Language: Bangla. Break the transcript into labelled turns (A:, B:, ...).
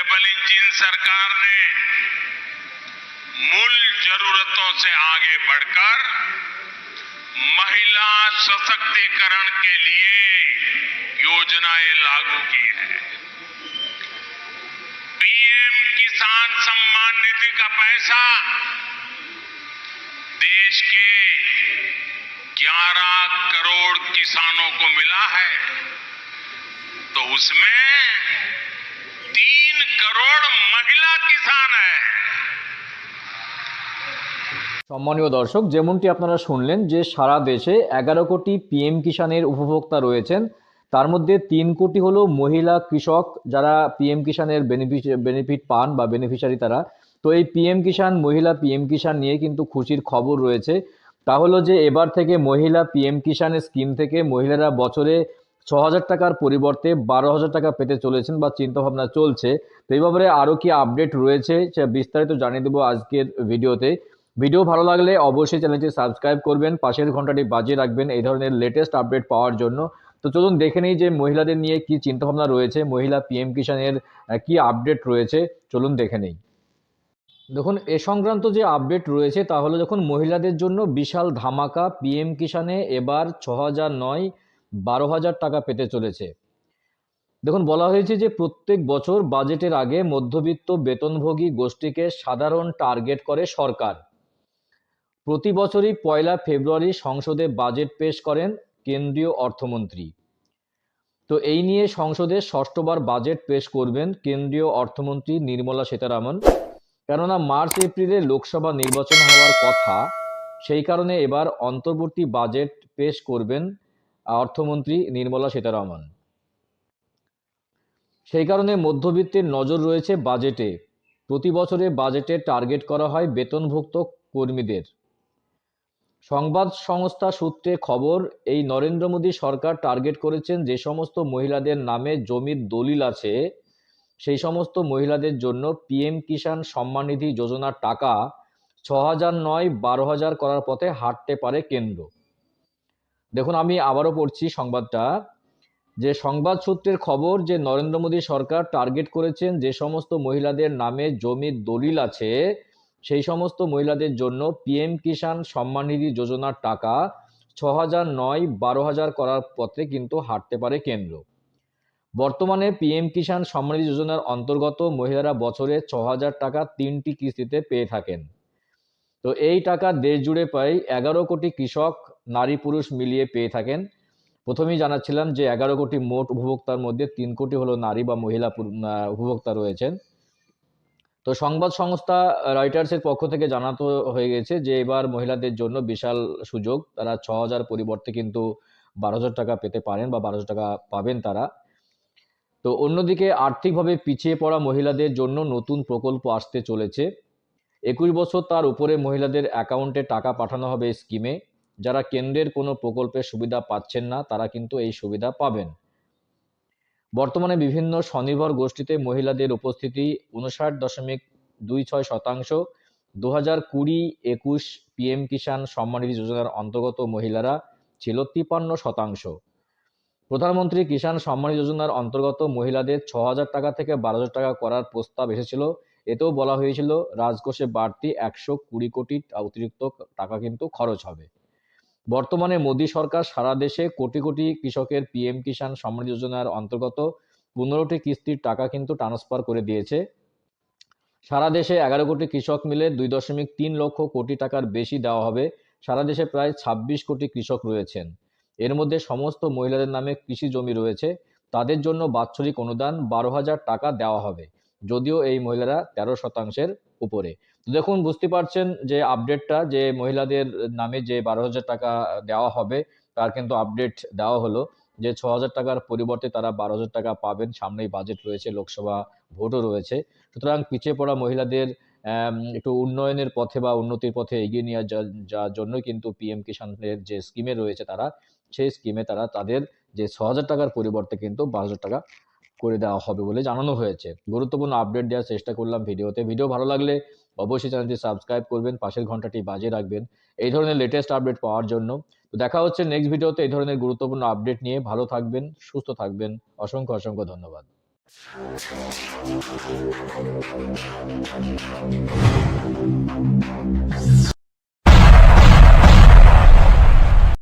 A: डबल इंजन सरकार ने मूल जरूरतों से आगे बढ़कर महिला सशक्तिकरण के लिए योजनाएँ लागू की है। पीएम किसान सम्मान निधि का पैसा देश के 11 करोड़ किसानों को मिला है। तो उसमें तीन करोड़ महिला किसान है
B: সম্মানীয় দর্শক যেমনটি আপনারা শুনলেন যে সারা দেশে এগারো কোটি পিএম কিষানের উপভোক্তা রয়েছেন তার মধ্যে তিন কোটি হলো মহিলা কৃষক যারা পিএম কিষানের বেনিফিট বেনিফিট পান বা বেনিফিশিয়ারি তারা তো এই পিএম কিষান মহিলা পিএম কিষান নিয়ে কিন্তু খুশির খবর রয়েছে তা হলো যে এবার থেকে মহিলা পিএম কিষানের স্কিম থেকে মহিলারা বছরে ছ হাজার টাকার পরিবর্তে বারো হাজার টাকা পেতে চলেছেন বা চিন্তাভাবনা চলছে। তো এই ব্যাপারে আরও কি আপডেট রয়েছে সে বিস্তারিত জানিয়ে দেবো আজকের ভিডিওতে। ভিডিও ভালো লাগলে অবশ্যই চ্যানেলটি সাবস্ক্রাইব করবেন, পাশের ঘন্টাটি বাজিয়ে রাখবেন এই ধরনের লেটেস্ট আপডেট পাওয়ার জন্য। তো চলুন দেখে নিই যে মহিলাদের নিয়ে কি চিন্তাভাবনা রয়েছে, মহিলা পিএম কিষানের কি আপডেট রয়েছে। চলুন দেখে নিই। দেখুন, এ সংক্রান্ত যে আপডেট রয়েছে, তা হলো যখন মহিলাদের জন্য বিশাল ধামাকা পিএম কিষানে এবার ছ হাজার নয় বারো হাজার টাকা পেতে চলেছে। দেখুন, বলা হয়েছে যে প্রত্যেক বছর বাজেটের আগে মধ্যবিত্ত বেতনভোগী গোষ্ঠীকে সাধারণ টার্গেট করে সরকার। প্রতি বছরই পয়লা ফেব্রুয়ারি সংসদে বাজেট পেশ করেন কেন্দ্রীয় অর্থমন্ত্রী। তো এই নিয়ে সংসদে ষষ্ঠবার বাজেট পেশ করবেন কেন্দ্রীয় অর্থমন্ত্রী নির্মলা সীতারামন। কেননা, মার্চ, এপ্রিলে লোকসভা নির্বাচন হওয়ার কথা, সেই কারণে এবার অন্তর্বর্তী বাজেট পেশ করবেন অর্থমন্ত্রী নির্মলা সীতারামন। সেই কারণে মধ্যবিত্তের নজর রয়েছে বাজেটে। প্রতি বছরে বাজেটে টার্গেট করা হয় বেতনভুক্ত কর্মীদের। সংবাদ সংস্থা সূত্রে খবর, এই নরেন্দ্র মোদী সরকার টার্গেট করেছেন যে সমস্ত মহিলাদের নামে জমির দলিল আছে, সেই সমস্ত মহিলাদের জন্য পিএম কিষাণ সম্মান নিধি যোজনার টাকা ছ হাজার নয়, বারো হাজার করার পথে হাঁটতে পারে কেন্দ্র। দেখুন, আমি আবারও পড়ছি সংবাদটা। যে সংবাদ সূত্রের খবর যে নরেন্দ্র মোদী সরকার টার্গেট করেছেন যে সমস্ত মহিলাদের নামে জমির দলিল আছে, সেই সমস্ত মহিলাদের জন্য পিএম কিষাণ সম্মান নিধি যোজনার টাকা ছ হাজার নয়, বারো হাজার করার পথে কিন্তু হাঁটতে পারে কেন্দ্র। বর্তমানে পিএম কিষাণ সম্মান নিধি যোজনার অন্তর্গত মহিলারা বছরে ছ হাজার টাকা তিনটি কিস্তিতে পেয়ে থাকেন। তো এই টাকা দেশ জুড়ে প্রায় এগারো কোটি কৃষক নারী পুরুষ মিলিয়ে পেয়ে থাকেন। প্রথমেই জানাচ্ছিলাম যে এগারো কোটি মোট উপভোক্তার মধ্যে তিন কোটি হলো নারী বা মহিলা উপভোক্তা রয়েছেন। তো সংবাদ সংস্থা রয়টার্সের পক্ষ থেকে জানাতো হয়ে গেছে যে এবার মহিলাদের জন্য বিশাল সুযোগ। তারা ছ হাজার পরিবর্তে কিন্তু বারো হাজার টাকা পেতে পারেন বা বারো হাজার টাকা পাবেন তারা। তো অন্যদিকে আর্থিকভাবে পিছিয়ে পড়া মহিলাদের জন্য নতুন প্রকল্প আসতে চলেছে। একুশ বছর তার উপরে মহিলাদের অ্যাকাউন্টে টাকা পাঠানো হবে স্কিমে। যারা কেন্দ্রের কোনো প্রকল্পের সুবিধা পাচ্ছেন না, তারা কিন্তু এই সুবিধা পাবেন। বর্তমানে বিভিন্ন স্বনির্ভর গোষ্ঠীতে মহিলাদের উপস্থিতি উনষাট দশমিক দুই ছয় শতাংশ। দু হাজার কুড়ি একুশ পিএম কিষাণ সম্মান নিধি যোজনার অন্তর্গত মহিলারা ছিল তিপান্ন শতাংশ। প্রধানমন্ত্রী কিষাণ সম্মান যোজনার অন্তর্গত মহিলাদের ছ হাজার টাকা থেকে বারো হাজার টাকা করার প্রস্তাব এসেছিল। এতেও বলা হয়েছিল, রাজকোষে বাড়তি একশো কুড়ি কোটি অতিরিক্ত টাকা কিন্তু খরচ হবে। বর্তমানে মোদী সরকার সারা দেশে কোটি কোটি কৃষকের পিএম কিষাণ সম্মান যোজনার অন্তর্গত পনেরোটি কিস্তির টাকা কিন্তু ট্রান্সফার করে দিয়েছে। সারা দেশে এগারো কোটি কৃষক মিলে দুই দশমিক তিন লক্ষ কোটি টাকার বেশি দেওয়া হবে। সারা দেশে প্রায় ছাব্বিশ কোটি কৃষক রয়েছেন। এর মধ্যে সমস্ত মহিলাদের নামে কৃষি জমি রয়েছে। তাদের জন্য বাৎসরিক অনুদান বারো হাজার টাকা দেওয়া হবে। যদিও এই মহিলারা তেরো শতাংশের উপরে। দেখুন, বুঝতে পারছেন যে আপডেটটা যে মহিলাদের নামে যে বারো হাজার টাকা দেওয়া হবে, তার কিন্তু আপডেট দেওয়া হলো যে ছ হাজার টাকার পরিবর্তে তারা বারো হাজার টাকা পাবেন। সামনেই বাজেট রয়েছে, লোকসভা ভোটও রয়েছে। সুতরাং পিছিয়ে পড়া মহিলাদের একটু উন্নয়নের পথে বা উন্নতির পথে এগিয়ে নিয়ে যাওয়ার জন্য কিন্তু পিএম কিষানের যে স্কিমে রয়েছে তারা, সেই স্কিমে তারা তাদের যে ছ হাজার টাকার পরিবর্তে কিন্তু বারো হাজার টাকা করে দেওয়া হবে বলে জানানো হয়েছে। গুরুত্বপূর্ণ আপডেট দেওয়ার চেষ্টা করলাম ভিডিওতে। ভিডিও ভালো লাগলে অবশ্যই চ্যানেলটি সাবস্ক্রাইব করবেন, পাশের ঘন্টাটি বাজিয়ে রাখবেন। এই ধরনের লেটেস্ট আপডেট পাওয়ার জন্য। তো দেখা হচ্ছে নেক্সট ভিডিওতে এই ধরনের গুরুত্বপূর্ণ আপডেট নিয়ে। ভালো থাকবেন, সুস্থ থাকবেন। অসংখ্য অসংখ্য ধন্যবাদ।